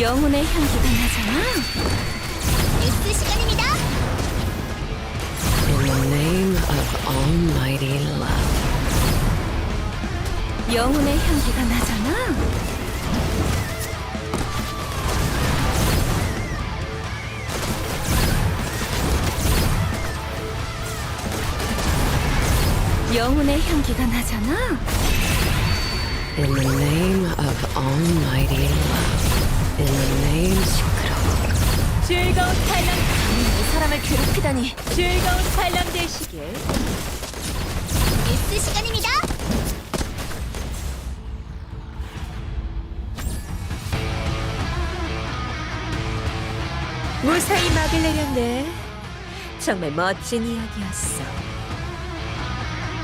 영혼의 향기가 나잖아. 뉴스 시간입니다. in the name of almighty love. 영혼의 향기가 나잖아. 영혼의 향기가 나잖아. In the name of almighty love. In the name 시끄러워. 즐거운 관람. 이 사람을 괴롭히다니. 즐거운 관람 되시길. 뉴스 시간입니다. 무사히 막을 내렸네. 정말 멋진 이야기였어.